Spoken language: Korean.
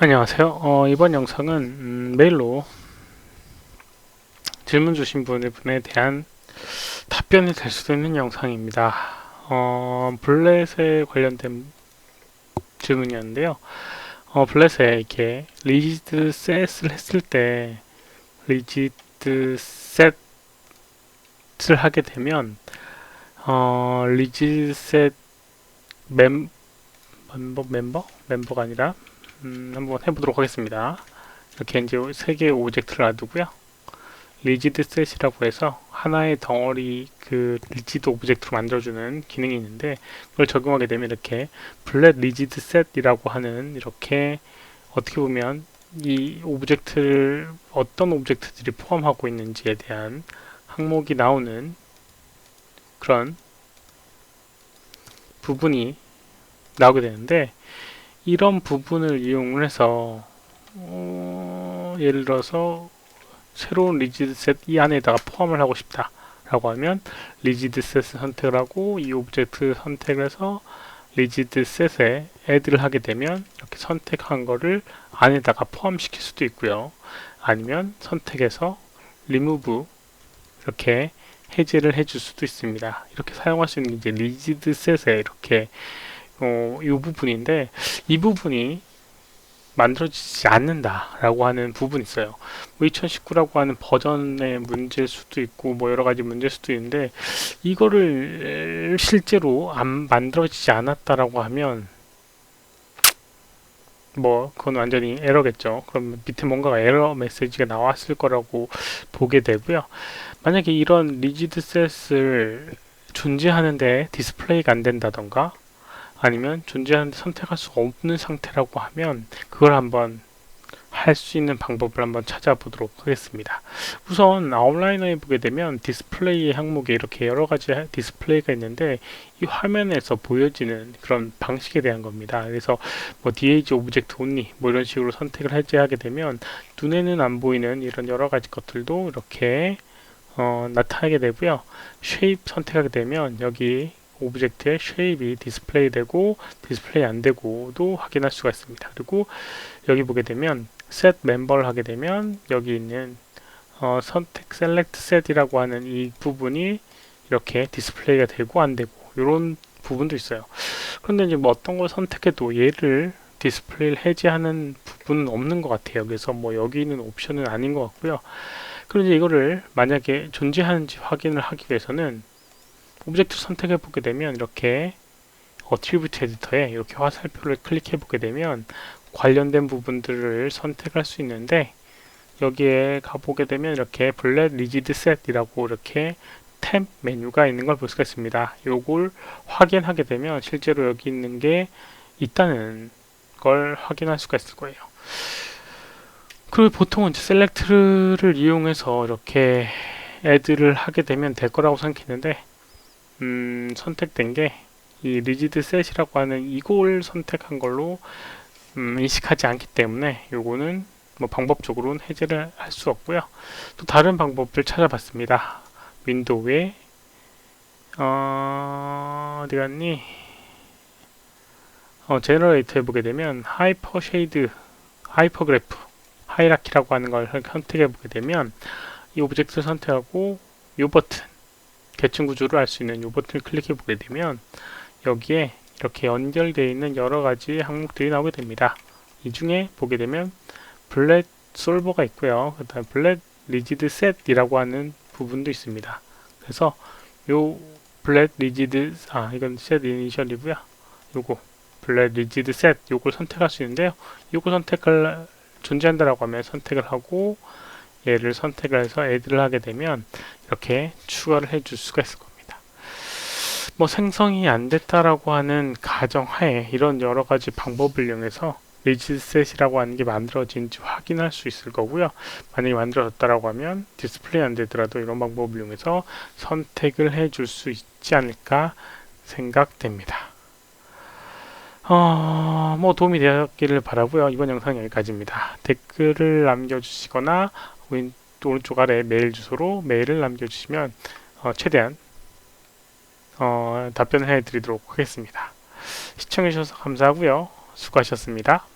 안녕하세요. 어, 이번 영상은 음, 메일로 질문 주신 분에 대한 답변이 될 수도 있는 영상입니다. 어, 블렛에 관련된 질문이었는데요. 어, 블렛에 이렇게 리지드 셋을 했을 때 리지드 셋을 하게 되면 어, 리지드 셋 멤, 멤버 멤버 멤버가 아니라 음, 한번 해보도록 하겠습니다. 이렇게 이제 세 개의 오브젝트를 놔두고요. 리지드 셋이라고 해서 하나의 덩어리 그 리지드 오브젝트로 만들어주는 기능이 있는데 그걸 적용하게 되면 이렇게 블렛 리지드 셋이라고 하는 이렇게 어떻게 보면 이 오브젝트를 어떤 오브젝트들이 포함하고 있는지에 대한 항목이 나오는 그런 부분이 나오게 되는데 이런 부분을 이용을 해서 어, 예를 들어서 새로운 리지드 셋 이 안에다가 포함을 하고 싶다 라고 하면 리지드 셋을 선택을 하고 이 오브젝트 선택을 해서 리지드 셋에 애드를 하게 되면 이렇게 선택한 거를 안에다가 포함시킬 수도 있고요. 아니면 선택해서 리무브 이렇게 해제를 해줄 수도 있습니다. 이렇게 사용할 수 있는 이제 리지드 셋에 이렇게 어, 이 부분인데 이 부분이 만들어지지 않는다라고 하는 부분이 있어요. 뭐 2019라고 하는 버전의 문제일 수도 있고 뭐 여러 가지 문제일 수도 있는데 이거를 실제로 안 만들어지지 않았다라고 하면 뭐 그건 완전히 에러겠죠. 그럼 밑에 뭔가가 에러 메시지가 나왔을 거라고 보게 되고요. 만약에 이런 리지드 셋을 존재하는데 디스플레이가 안 된다던가 아니면 존재하는데 선택할 수 없는 상태라고 하면 그걸 한번 할 수 있는 방법을 한번 찾아보도록 하겠습니다. 우선 아웃라이너에 보게 되면 디스플레이 항목에 이렇게 여러 가지 디스플레이가 있는데 이 화면에서 보여지는 그런 방식에 대한 겁니다. 그래서 뭐 DH 오브젝트 온리 뭐 이런 식으로 선택을 해제하게 되면 눈에는 안 보이는 이런 여러 가지 것들도 이렇게 어, 나타나게 되고요. 쉐입 선택하게 되면 여기 오브젝트의 쉐입이 디스플레이 되고 디스플레이 안 되고도 확인할 수가 있습니다. 그리고 여기 보게 되면 셋 멤버를 하게 되면 여기 있는 어, 선택 셀렉트 셋이라고 하는 이 부분이 이렇게 디스플레이가 되고 안 되고 이런 부분도 있어요. 그런데 이제 뭐 어떤 걸 선택해도 얘를 디스플레이를 해제하는 부분은 없는 것 같아요. 그래서 뭐 여기 있는 옵션은 아닌 것 같고요. 그런데 이거를 만약에 존재하는지 확인을 하기 위해서는 오브젝트 선택해 보게 되면 이렇게 어트리뷰트 에디터에 이렇게 화살표를 클릭해 보게 되면 관련된 부분들을 선택할 수 있는데 여기에 가보게 되면 이렇게 블랙 리지드 셋이라고 이렇게 탭 메뉴가 있는 걸 볼 수가 있습니다. 요걸 확인하게 되면 실제로 여기 있는 게 있다는 걸 확인할 수가 있을 거예요. 그리고 보통은 이제 셀렉트를 이용해서 이렇게 애드를 하게 되면 될 거라고 생각했는데 음, 선택된 게 이 리지드 셋이라고 하는 이걸 선택한 걸로 음, 인식하지 않기 때문에 요거는 뭐 방법적으로는 해제를 할 수 없고요. 또 다른 방법을 찾아봤습니다. 윈도우에 어, 어디 갔니? 어, 제너레이터 해보게 되면 하이퍼 쉐이드, 하이퍼 그래프, 하이라키라고 하는 걸 선택해 보게 되면 이 오브젝트를 선택하고 이 버튼 계층 구조를 알 수 있는 이 버튼을 클릭해 보게 되면 여기에 이렇게 연결되어 있는 여러 가지 항목들이 나오게 됩니다. 이 중에 보게 되면 블렛 솔버가 있고요. 그 다음 블렛 리지드 셋이라고 하는 부분도 있습니다. 그래서 요 블렛 리지드 아 이건 셋 이니셜이고요. 요거 블렛 리지드 셋 요걸 선택할 수 있는데요. 요거 선택을 존재한다라고 하면 선택을 하고 얘를 선택을 해서 애드를 하게 되면 이렇게 추가를 해 줄 수가 있을 겁니다. 뭐 생성이 안 됐다라고 하는 가정하에 이런 여러 가지 방법을 이용해서 리지셋이라고 하는 게 만들어진지 확인할 수 있을 거고요. 만약에 만들어졌다라고 하면 디스플레이 안 되더라도 이런 방법을 이용해서 선택을 해줄 수 있지 않을까 생각됩니다. 어, 뭐 도움이 되었기를 바라고요. 이번 영상 여기까지입니다. 댓글을 남겨주시거나 왼 오른쪽 아래 메일 주소로 메일을 남겨주시면 어, 최대한 어, 답변을 해드리도록 하겠습니다. 시청해주셔서 감사하고요. 수고하셨습니다.